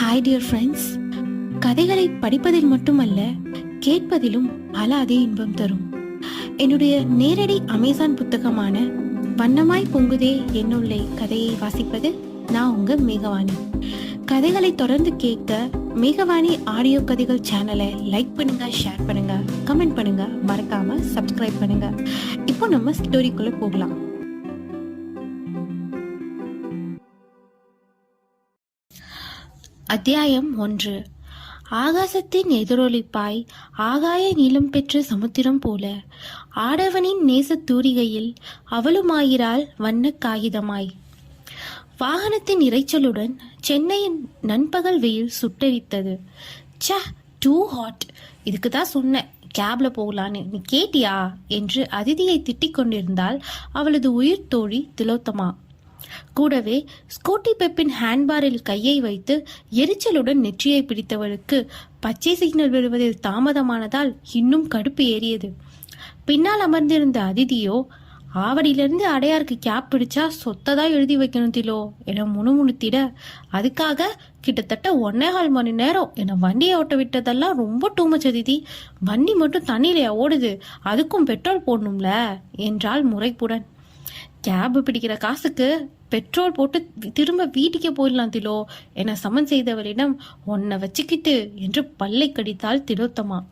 Hi dear friends கதைகளை படிப்பதில் மட்டுமல்ல கேட்பதிலும் அலாதி இன்பம் தரும். என்னுடைய நேரடி அமேசான் புத்தகமான வண்ணமாய் பொங்குதே என்னுள்ளே கதையை வாசிப்பது நான் உங்க மேகவாணி. கதைகளை தொடர்ந்து கேட்க மேகவாணி ஆடியோ கதைகள் சேனலை லைக் பண்ணுங்க ஷேர் பண்ணுங்க கமெண்ட் பண்ணுங்க. மறக்காம சப்ஸ்கிரைப் பண்ணுங்க. இப்போ நம்ம ஸ்டோரிக்குள்ள போகலாம். அத்தியாயம் ஒன்று. ஆகாசத்தின் எதிரொலிப்பாய் ஆகாய நீளம் பெற்ற சமுத்திரம் போல. ஆடவனின் நேசத் தூரிகையில் அவளுமாயிராள் வண்ணக் காகிதமாய். வாகனத்தின் இரைச்சலுடன் சென்னையின் நண்பகல் வெயில் சுட்டரித்தது. ச்ச டூ ஹாட் இதுக்கு தான் சொன்னேன் கேப்ல போகலான்னு. நீ கேட்டியா? என்று அதிதியை திட்டிக் கொண்டிருந்தால் அவளது உயிர் தோழி திலோத்தமா. கூடவே ஸ்கூட்டி பெப்பின் ஹேண்ட்பாரில் கையை வைத்து எரிச்சலுடன் நெற்றியை பிடித்தவளுக்கு பச்சை சிக்னல் விடுவதில் தாமதமானதால் இன்னும் கடுப்பு ஏறியது. பின்னால் அமர்ந்திருந்த அதிதியோ ஆவடியிலிருந்து அடையாருக்கு கேப் பிடிச்சா சொத்ததா எழுதி வைக்கணும் திலோ என முணுமுணுத்திட அதுக்காக கிட்டத்தட்ட ஒன்னே கால் மணி நேரம் என்னை வண்டியை ஓட்ட விட்டதெல்லாம் ரொம்ப டூமச் அதிதி. வண்டி மட்டும் தண்ணியிலையா ஓடுது. அதுக்கும் பெட்ரோல் போடணும்ல என்றாள் முறைப்புடன். கேப் பிடிக்கிற காசுக்கு பெட்ரோல் போட்டு திரும்ப வீட்டுக்கே போயிடலாம் திலோ. என சமன் செய்தவரிடம் உன்னை வச்சுக்கிட்டு என்று பல்லை கடித்தாள் திலோத்தமா.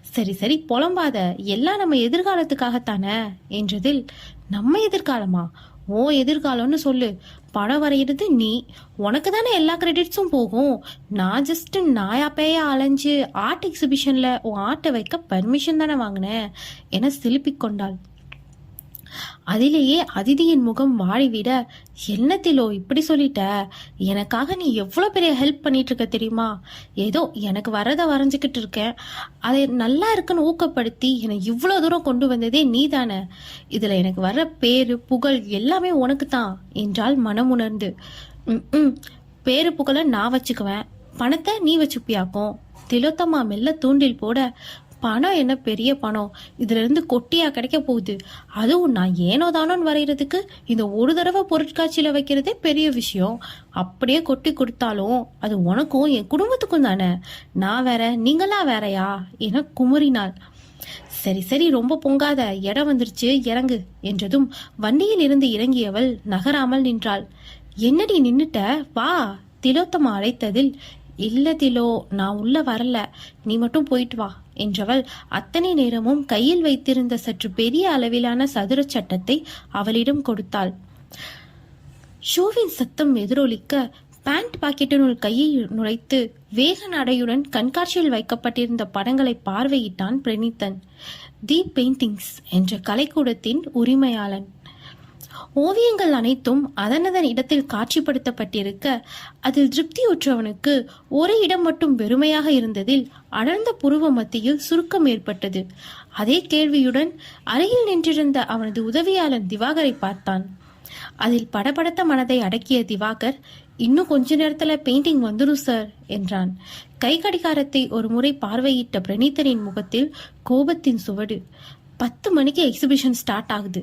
சரி சரி புலம்பாத. எல்லாம் நம்ம எதிர்காலத்துக்காகத்தானே? என்றதில் நம்ம எதிர்காலமா? ஓ எதிர்காலம்னு சொல்லு. படம் வரைகிறது நீ. உனக்கு தானே எல்லா கிரெடிட்ஸும் போகும். நான் ஜஸ்ட் நாயா பேயா அலைஞ்சு ஆர்ட் எக்ஸிபிஷன்ல உன் ஆர்ட்டை வைக்க பர்மிஷன் தானே வாங்கினேன் என சிலுப்பிக் கொண்டாள் அதிலேயே அதிதியின் முகம் வாடிவிட என்னத்திலோ இப்படி சொல்லிட்ட? எனக்காக நீ எவ்வளோ பெரிய ஹெல்ப் பண்ணிட்டு இருக்க தெரியுமா? ஏதோ எனக்கு வரதை வரைஞ்சிக்கிட்டு இருக்கேன். அதை நல்லா இருக்குன்னு ஊக்கப்படுத்தி என்னை இவ்வளோ தூரம் கொண்டு வந்ததே நீ தானே இதில் எனக்கு வர்ற பேரு புகழ் எல்லாமே உனக்கு தான் என்றால் மனமுணர்ந்து ம் பேரு புகழை நான் வச்சுக்குவேன். பணத்தை நீ வச்சுப்பியாக்கும். திலோத்தம்மா மெல்ல தூண்டில் போட பணம் என்ன பெரிய பணம்? இதுல இருந்து கொட்டியா கிடைக்க போகுது? அதுவும் நான் ஏனோ தானோன்னு வரைகிறதுக்கு இந்த ஒரு தடவை பொருட்காட்சியில வைக்கிறதே பெரிய விஷயம். அப்படியே கொட்டி கொடுத்தாலும் அது உனக்கும் என் குடும்பத்துக்கும் தானே. நான் வேற நீங்களா வேறையா? என குமுறினாள். சரி சரி ரொம்ப பொங்காத இடம் வந்துருச்சு இறங்கு என்றதும் வண்டியில் இருந்து இறங்கியவள் நகராமல் நின்றாள். என்னடி நின்னுட்ட? வா திலோத்தமா அழைத்ததில் இல்ல திலோ நான் உள்ள வரல. நீ மட்டும் போயிட்டு வா. என்றவள் அத்தனை நேரமும் கையில் வைத்திருந்த சற்று பெரிய அளவிலான சதுர சட்டத்தை அவளிடம் கொடுத்தாள். ஷூவின் சத்தம் எதிரொலிக்க பேண்ட் பாக்கெட்டினுள் கையை நுழைத்து வேக நடையுடன் கண்காட்சியில் வைக்கப்பட்டிருந்த படங்களை பார்வையிட்டான் பிரணீத்தன். தி பெயிண்டிங்ஸ் என்ற கலைக்கூடத்தின் உரிமையாளன். ஓவியங்கள் அனைத்தும் அதனதன் இடத்தில் காட்சிப்படுத்தப்பட்டிருக்க அதில் திருப்தியுற்றவனுக்கு ஒரு இடம் மட்டும் வெறுமையாக இருந்ததில் அடர்ந்த புருவ மத்தியில் சுருக்கம் ஏற்பட்டது. அதே கேள்வியுடன் அருகில் நின்றிருந்த அவனது உதவியாளன் திவாகரை பார்த்தான். அதில் படபடத்த மனதை அடக்கிய திவாகர் இன்னும் கொஞ்ச நேரத்துல பெயிண்டிங் வந்துடும் சார் என்றான். கை கடிகாரத்தை ஒரு முறை பார்வையிட்ட பிரணீத்தனின் முகத்தில் கோபத்தின் சுவடு. பத்து மணிக்கு எக்ஸிபிஷன் ஸ்டார்ட் ஆகுது.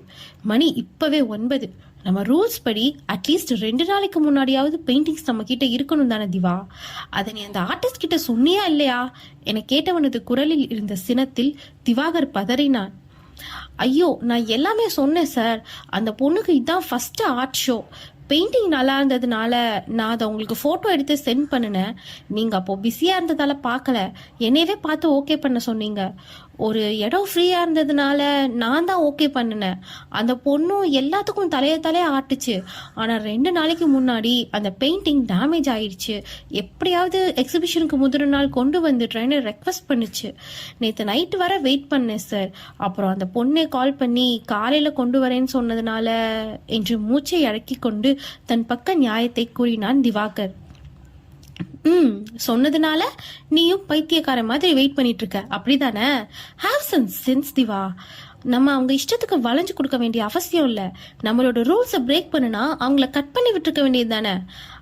மணி இப்போவே ஒன்பது. நம்ம ரூல்ஸ் படி அட்லீஸ்ட் ரெண்டு நாளைக்கு முன்னாடியாவது பெயிண்டிங்ஸ் நம்ம கிட்ட இருக்கணும் தானே திவா? அதை நீ அந்த ஆர்டிஸ்ட் கிட்ட சொன்னியா இல்லையா? என கேட்டவனது குரலில் இருந்த சினத்தில் திவாகர் பதறினான். ஐயோ நான் எல்லாமே சொன்னேன் சார் அந்த பொண்ணுக்கு இதான் ஃபர்ஸ்ட் ஆர்ட் ஷோ பெயிண்டிங் நல்லா இருந்ததுனால நான் அதை உங்களுக்கு ஃபோட்டோ எடுத்து சென்ட் பண்ணினேன். நீங்கள் அப்போது பிஸியாக இருந்ததால் பார்க்கல. என்னையவே பார்த்து ஓகே பண்ண சொன்னீங்க. ஒரு இடம் ஃப்ரீயாக இருந்ததுனால நான் தான் ஓகே பண்ணினேன். அந்த பொண்ணும் எல்லாத்துக்கும் தலைய தலைய ஆட்டுச்சு. ஆனால் ரெண்டு நாளைக்கு முன்னாடி அந்த பெயிண்டிங் டேமேஜ் ஆயிடுச்சு. எப்படியாவது எக்ஸிபிஷனுக்கு முதல் நாள் கொண்டு வந்துடுறேன்னு ரெக்வஸ்ட் பண்ணுச்சு. நேற்று நைட்டு வர வெயிட் பண்ணேன் சார் அப்புறம் அந்த பொண்ணை கால் பண்ணி காலையில் கொண்டு வரேன்னு சொன்னதுனால என்று மூச்சை அடக்கி கொண்டு தன் பக்க நியாயத்தை கூறினான் திவாகர். ம் சொன்னதுனால நீயும் பைத்தியக்கார மாதிரி வெயிட் பண்ணிட்டு இருக்க அப்படிதானே? Have some sense Diva. நம்ம அவங்க இஷ்டத்துக்கு வளைஞ்சு கொடுக்க வேண்டிய அவசியம் இல்லை. நம்மளோட ரூல்ஸை பிரேக் பண்ணுனா அவங்கள கட் பண்ணி விட்டுருக்க வேண்டியது தானே?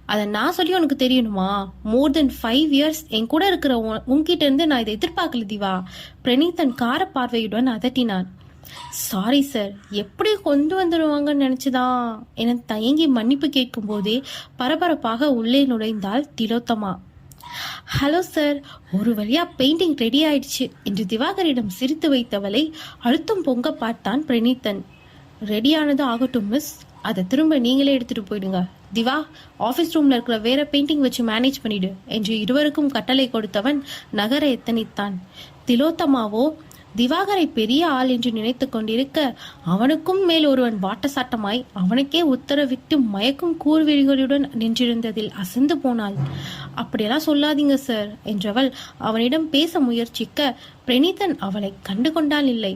அதை நான் சொல்லி உனக்கு தெரியணுமா? மோர் தென் ஃபைவ் இயர்ஸ் என் கூட இருக்கிற உன்- உன்கிட்ட இருந்து நான் இதை எதிர்பார்க்கல திவா. பிரணீத்தன் கார பார்வையுடன் அதட்டினான். சாரி சார் எப்படி கொண்டு வந்துடுவாங்கன்னு நினச்சிதான் என தயங்கி மன்னிப்பு கேட்கும்போதே பரபரப்பாக உள்ளே நுழைந்தால் திலோத்தமா. ஹலோ சார் ஒரு வழியா பெயிண்டிங் ரெடி ஆயிடுச்சு என்று திவாகரிடம் சிரித்து வைத்தவளை அழுத்தம் பொங்க பார்த்தான் பிரணீத்தன் ரெடியானது ஆகட்டும் மிஸ் அதை திரும்ப நீங்களே எடுத்துட்டு போயிடுங்க. திவா ஆஃபீஸ் ரூம்ல இருக்கிற வேற பெயிண்டிங் வச்சு மேனேஜ் பண்ணிடு என்று இருவருக்கும் கட்டளை கொடுத்தவன் நகர எத்தனித்தான். திலோத்தமாவோ திவாகரை பெரிய ஆள் என்று நினைத்து கொண்டிருக்க அவனுக்கும் மேல் ஒருவன் வாட்டசாட்டமாய் அவனுக்கே உத்தரவிட்டு மயக்கும் கூர்விழிகளுடன் நின்றிருந்ததில் அசந்து போனாள். அப்படியெல்லாம் சொல்லாதீங்க சார் என்றவள் அவனிடம் பேச முயற்சிக்க பிரணீதன் அவளை கண்டு கொண்டால் இல்லை.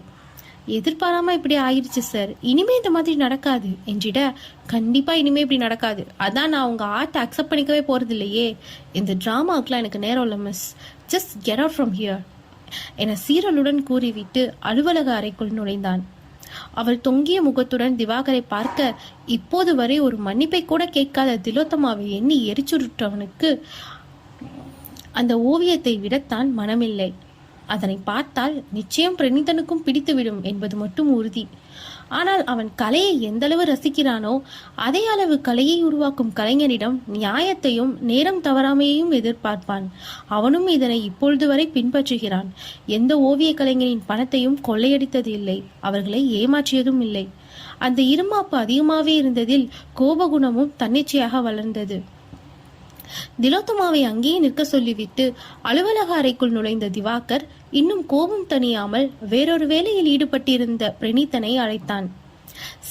எதிர்பாராம இப்படி ஆயிடுச்சு சார். இனிமே இந்த மாதிரி நடக்காது என்றிட. கண்டிப்பா இனிமே இப்படி நடக்காது. அதான் நான் உங்க ஆர்ட் அக்செப்ட் பண்ணிக்கவே போறது இல்லையே இந்த டிராமாவுக்குலாம் எனக்கு நேரம் இல்லை miss just get out from here என சீரலுடன் கூறிவிட்டு அலுவலக அறைக்குள் நுழைந்தான். அவள் தொங்கிய முகத்துடன் திவாகரை பார்க்க இப்போது வரை ஒரு மன்னிப்பை கூட கேட்காத திலோத்தமாவை எண்ணி எரிச்சுருட்டவனுக்கு அந்த ஓவியத்தை விடத்தான் மனமில்லை. அதனை பார்த்தால் நிச்சயம் பிரணீதனுக்கும் பிடித்துவிடும் என்பது மட்டும் உறுதி. ஆனால் அவன் கலையை எந்தளவு ரசிக்கிறானோ அதே அளவு கலையை உருவாக்கும் கலைஞனிடம் நியாயத்தையும் நேரம் தவறாமையையும் எதிர்பார்ப்பான். அவனும் இதனை இப்பொழுது வரை பின்பற்றுகிறான். எந்த ஓவிய கலைஞனின் பணத்தையும் கொள்ளையடித்தது இல்லை. அவர்களை ஏமாற்றியதும் இல்லை. அந்த இருமாப்பு அதிகமாகவே இருந்ததில் கோபகுணமும் தன்னிச்சையாக வளர்ந்தது. திலோத்தமாவை அங்கேயே நிற்க சொல்லிவிட்டு அலுவலக அறைக்குள் நுழைந்த திவாகர் இன்னும் கோபம் தணியாமல் வேறொரு வேலையில் ஈடுபட்டிருந்த பிரணீத்தனை அழைத்தான்.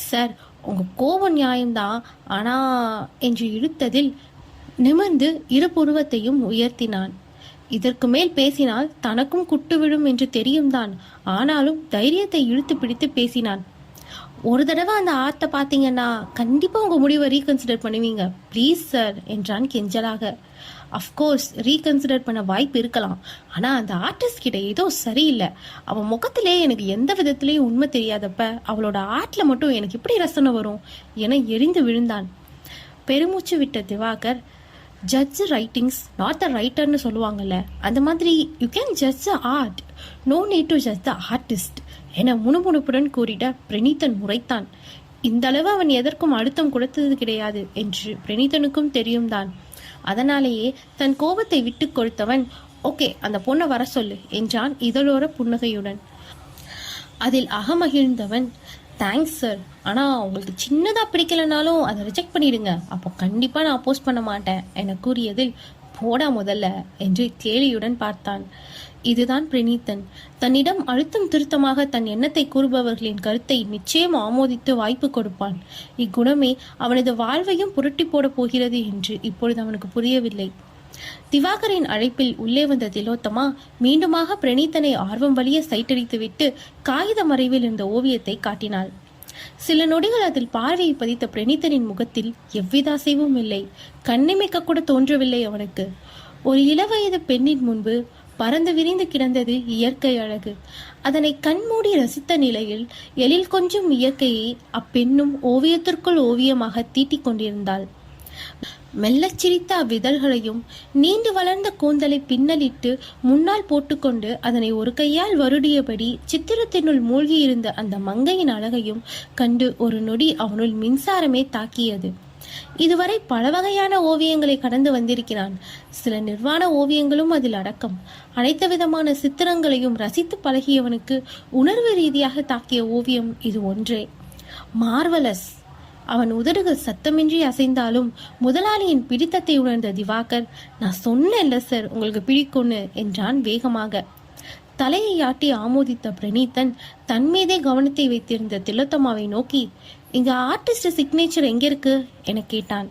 சார் உங்க கோபம் நியாயம்தான். ஆனா என்று இழுத்ததில் நிமிர்ந்து இரு புருவத்தையும் உயர்த்தினான். இதற்கு மேல் பேசினால் தனக்கும் குட்டு விழும் என்று தெரியும் தான் ஆனாலும் தைரியத்தை இழுத்து பிடித்து பேசினான். ஒரு தடவை அந்த ஆர்ட்டை பார்த்தீங்கன்னா கண்டிப்பாக உங்கள் முடிவை ரீகன்சிடர் பண்ணுவீங்க. ப்ளீஸ் சார் என்றான் கெஞ்சலாக. அஃப்கோர்ஸ் ரீகன்சிடர் பண்ண வாய்ப்பு இருக்கலாம். ஆனால் அந்த ஆர்டிஸ்ட் கிட்ட ஏதோ சரியில்லை. அவன் முகத்திலே எனக்கு எந்த விதத்திலையும் உண்மை தெரியாதப்ப அவளோட ஆர்ட்டில் மட்டும் எனக்கு எப்படி ரசனை வரும் என எரிந்து விழுந்தான். பெருமூச்சு விட்ட Divakar judge writings not the ரைட்டர்னு சொல்லுவாங்கல்ல அந்த மாதிரி you can judge a art no need to judge the artist என முணுமுணுப்புடன் கூறிட பிரணீதன் முறைத்தான். இந்த அளவு அவன் எதற்கும் அழுத்தம் கொடுத்தது கிடையாது என்று பிரணீதனுக்கும் தெரியும் தான். அதனாலேயே தன் கோபத்தை விட்டு கொடுத்தவன் ஓகே அந்த பொண்ணை வர சொல்லு என்றான் இதழோர புன்னகையுடன். அதில் அகமகிழ்ந்தவன் தேங்க்ஸ் சார் ஆனால் உங்களுக்கு சின்னதாக பிடிக்கலனாலும் அதை ரிஜெக்ட் பண்ணிடுங்க. அப்போ கண்டிப்பாக நான் அப்போஸ் பண்ண மாட்டேன். என கூறியதில் போடா முதல்ல என்று கேலியுடன் பார்த்தான். இதுதான் பிரணீத்தன் தன்னிடம் அழுத்தம் திருத்தமாக தன் எண்ணத்தை கூறுபவர்களின் கருத்தை நிச்சயம் ஆமோதித்து வாய்ப்பு கொடுப்பான். இக்குணமே அவனது வாழ்வையும் புரட்டி போடப் போகிறது என்று இப்பொழுது அவனுக்கு புரியவில்லை. திவாகரின் அழைப்பில் உள்ளே வந்த திலோத்தமா மீண்டுமாக பிரணீத்தனை ஆர்வம் வழிய சைட்டடித்துவிட்டு காகித மறைவில் இருந்த ஓவியத்தை காட்டினாள். சில நொடிகள் அதில் பார்வையை பதித்த பிரணித்தனின் முகத்தில் எவ்வித அசைவும் இல்லை. கண்ணிமைக்க கூட தோன்றவில்லை அவனுக்கு. ஒரு இளவயது பெண்ணின் முன்பு பறந்து விரிந்து கிடந்தது இயற்கை அழகு. அதனை கண்மூடி ரசித்த நிலையில் எழில் கொஞ்சம் இயற்கையை அப்பெண்ணும் ஓவியத்திற்குள் ஓவியமாக தீட்டிக் கொண்டிருந்தாள். மெல்லச் சிரித்த அவ்விதழ்களையும் நீண்டு வளர்ந்த கூந்தலை பின்னலிட்டு முன்னால் போட்டுக்கொண்டு அதனை ஒரு கையால் வருடியபடி சித்திரத்தினுள் மூழ்கியிருந்த அந்த மங்கையின் அழகையும் கண்டு ஒரு நொடி அவனுள் மின்சாரமே தாக்கியது. இதுவரை பல வகையான ஓவியங்களை கடந்து வந்திருக்கிறான். சில நிர்வாண ஓவியங்களும் அதில் அடக்கம். அனைத்து விதமான சித்திரங்களையும் ரசித்து பழகியவனுக்கு உணர்வு ரீதியாக தாக்கிய ஓவியம் இது ஒன்றே. மார்வலஸ். அவன் உதடுகள் சத்தமின்றி அசைந்தாலும் முதலாளியின் பிடித்தத்தை உணர்ந்த திவாகர் நான் சொன்னேன்ல சார் உங்களுக்கு பிடிக்கும்னு என்றான் வேகமாக. தலையை ஆட்டி ஆமோதித்த பிரணீத்தன் தன் மீதே கவனத்தை வைத்திருந்த திலோத்தமாவை நோக்கி இங்க ஆர்டிஸ்ட் சிக்னேச்சர் எங்க இருக்கு? என கேட்டான்.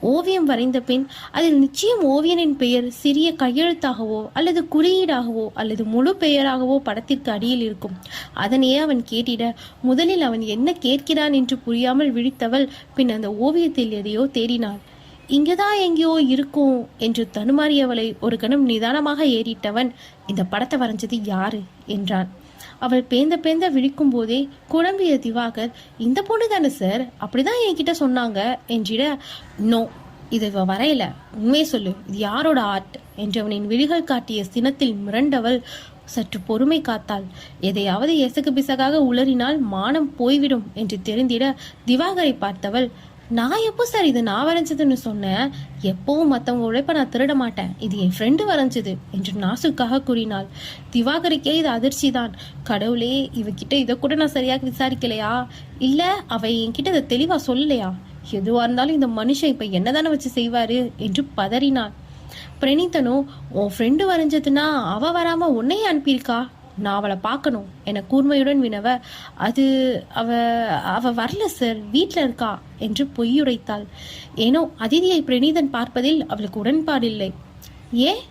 ஓவியம் வரைந்த பின் அதில் நிச்சயம் ஓவியனின் பெயர் சிறிய கையெழுத்தாகவோ அல்லது குறியீடாகவோ அல்லது முழு பெயராகவோ படத்திற்கு அடியில் இருக்கும். அதனையே அவன் கேட்டிட முதலில் அவன் என்ன கேட்கிறான் என்று புரியாமல் விழித்தவள் பின் அந்த ஓவியத்தில் எதையோ தேடினாள். இங்கேதான் எங்கேயோ இருக்கும் என்று தனுமாறியவளை ஒரு கணம் நிதானமாக ஏறிட்டவன் இந்த படத்தை வரைஞ்சது யாரு? என்றான். அவள் பேந்த பேந்த விழிக்கும் போதே குழம்பிய திவாகர் இந்த பொண்ணு தானே சார்? அப்படிதான் என்கிட்ட சொன்னாங்க என்றிட நோ இது இவ வரையில. உண்மையை சொல்லு இது யாரோட ஆர்ட்? என்றவனின் விழிகள் காட்டிய சினத்தில் மிரண்டவள் சற்று பொறுமை காத்தாள். எதையாவது எசகு பிசகாக உளறினால் மானம் போய்விடும் என்று தெரிந்திட திவாகரை பார்த்தவள் நான் எப்போ சார் இது நான் வரைஞ்சதுன்னு சொன்னேன்? எப்பவும் மற்றவங்க உழைப்ப நான் திருட மாட்டேன். இது என் ஃப்ரெண்டு வரைஞ்சது என்று நாசுக்காக கூறினாள். திவாகருக்கே இது அதிர்ச்சி தான் கடவுளே இவகிட்ட இதை கூட நான் சரியாக விசாரிக்கலையா? இல்லை அவ என்கிட்ட இதை தெளிவாக சொல்லலையா? எதுவாக இருந்தாலும் இந்த மனுஷன் இப்போ என்னதானே வச்சு செய்வாரு? என்று பதறினான் பிரணீத்தனும் உன் ஃப்ரெண்டு வரைஞ்சதுன்னா அவ வராம உன்னையே அனுப்பியிருக்கா? நான் அவளை பார்க்கணும். என கூர்மையுடன் வினவ அது அவ அவ வரல சார் வீட்டில் இருக்கா? என்று பொய்யுரைத்தாள். ஏனோ அதிதியை பிரணீதன் பார்ப்பதில் அவளுக்கு உடன்பாடில்லை. ஏன்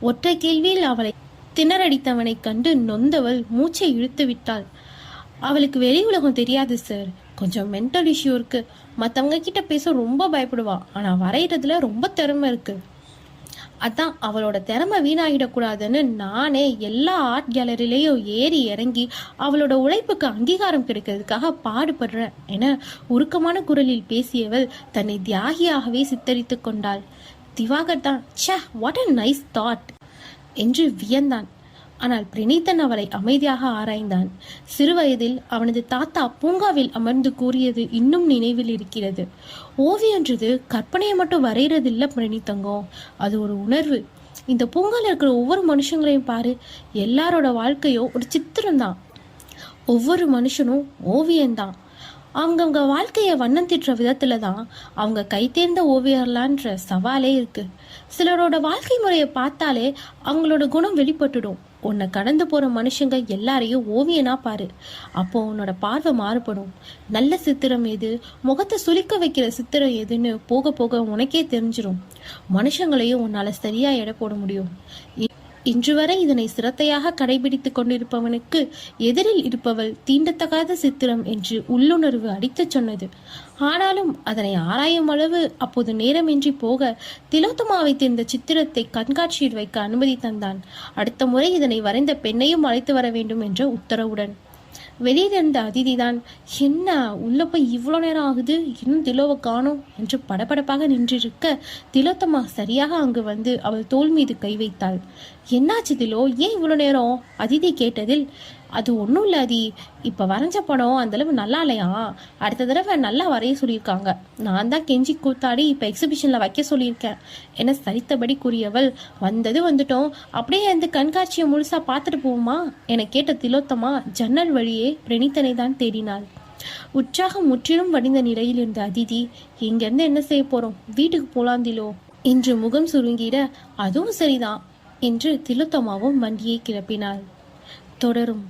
ஒற்றை கேள்வியில் அவளை திணறடித்தவனை கண்டு நொந்தவள் மூச்சை இழுத்து விட்டாள். அவளுக்கு வெளி உலகம் தெரியாது சார் கொஞ்சம் மென்டல் இஷ்யூ இருக்கு. மற்றவங்க கிட்ட பேச ரொம்ப பயப்படுவா. ஆனா வரைகிறதுல ரொம்ப திறமை இருக்கு. அதான் அவளோட திறமை வீணாகிடக்கூடாதுன்னு நானே எல்லா ஆர்ட் கேலரிலேயும் ஏறி இறங்கி அவளோட உழைப்புக்கு அங்கீகாரம் கிடைக்கிறதுக்காக பாடுபடுறேன் என உருக்கமான குரலில் பேசியவள் தன்னை தியாகியாகவே சித்தரித்து கொண்டாள். திவாகர் தான் ச்சே வாட் அ நைஸ் தாட் என்று வியந்தான். ஆனால் பிரணீதன் அவளை அமைதியாக ஆராய்ந்தான். சிறுவயதில் அவனது தாத்தா பூங்காவில் அமர்ந்து கூறியது இன்னும் நினைவில் இருக்கிறது. ஓவியன்றது கற்பனையை மட்டும் வரைகிறதில்ல பிரணீத்தங்கம் அது ஒரு உணர்வு. இந்த பூங்காவில் இருக்கிற ஒவ்வொரு மனுஷங்களையும் பாரு எல்லாரோட வாழ்க்கையும் ஒரு சித்திரம்தான். ஒவ்வொரு மனுஷனும் ஓவியம்தான் அவங்கவுங்க வாழ்க்கையை வண்ணம் தீட்டுற விதத்துல தான் அவங்க கைத்தேர்ந்த ஓவியர்லான்ற சவாலே இருக்கு. சிலரோட வாழ்க்கை முறையை பார்த்தாலே அவங்களோட குணம் வெளிப்பட்டுடும். உன்னை கடந்து போற மனுஷங்க எல்லாரையும் ஓவியனா பாரு. அப்போ உன்னோட பார்வை மாறுபடும். நல்ல சித்திரம் எது? முகத்தை சுளிக்க வைக்கிற சித்திரம் எதுன்னு போக போக உனக்கே தெரிஞ்சிரும். மனுஷங்களையும் உன்னால சரியா எடை போட முடியும். இன்று வரை இதனை சிரத்தையாக கடைபிடித்துக் கொண்டிருப்பவனுக்கு எதிரில் இருப்பவள் தீண்டத்தகாத சித்திரம் என்று உள்ளுணர்வு அடித்துச் சொன்னது. ஆனாலும் அதனை ஆராயும் அளவு அப்போது நேரமின்றி போக திலோத்தமாவை தெரிந்த சித்திரத்தை கண்காட்சியில் வைக்க அனுமதி தந்தான். அடுத்த முறை இதனை வரைந்த பெண்ணையும் அழைத்து வர வேண்டும் என்ற உத்தரவுடன் வெளியே இருந்த அதிதிதான் என்ன உள்ள போய் இவ்வளோ நேரம் ஆகுது? இன்னும் திலோவை காணோம் என்று படபடப்பாக நின்றிருக்க திலோத்தமா சரியாக அங்கு வந்து அவள் தோள் மீது கை வைத்தாள். என்னாச்சு திலோ? ஏன் இவ்வளோ நேரம்? அதிதி கேட்டதில் அது ஒன்றும் இல்லை இப்போ வரைஞ்ச படம் அந்தளவு நல்லா இல்லையா? அடுத்த தடவை நல்லா வரைய சொல்லியிருக்காங்க. நான் தான் கெஞ்சி கூத்தாடி இப்போ எக்ஸிபிஷனில் வைக்க சொல்லியிருக்கேன். என சரித்தபடி கூறியவள் வந்தது வந்துட்டோம். அப்படியே அந்த கண்காட்சியை முழுசாக பார்த்துட்டு போவோமா? என கேட்ட திலோத்தமா ஜன்னல் வழியே பிரணீத்தனை தான் தேடினாள். உற்சாகம் முற்றிலும் வடிந்த நிலையில் இருந்த அதிதி இங்கேருந்து என்ன செய்ய போகிறோம் வீட்டுக்கு போலாம் திலோ. என்று முகம் சுருங்கிட அதுவும் சரிதான் என்று திலோத்தமாவும் வண்டியை கிளப்பினாள். தொடரும்.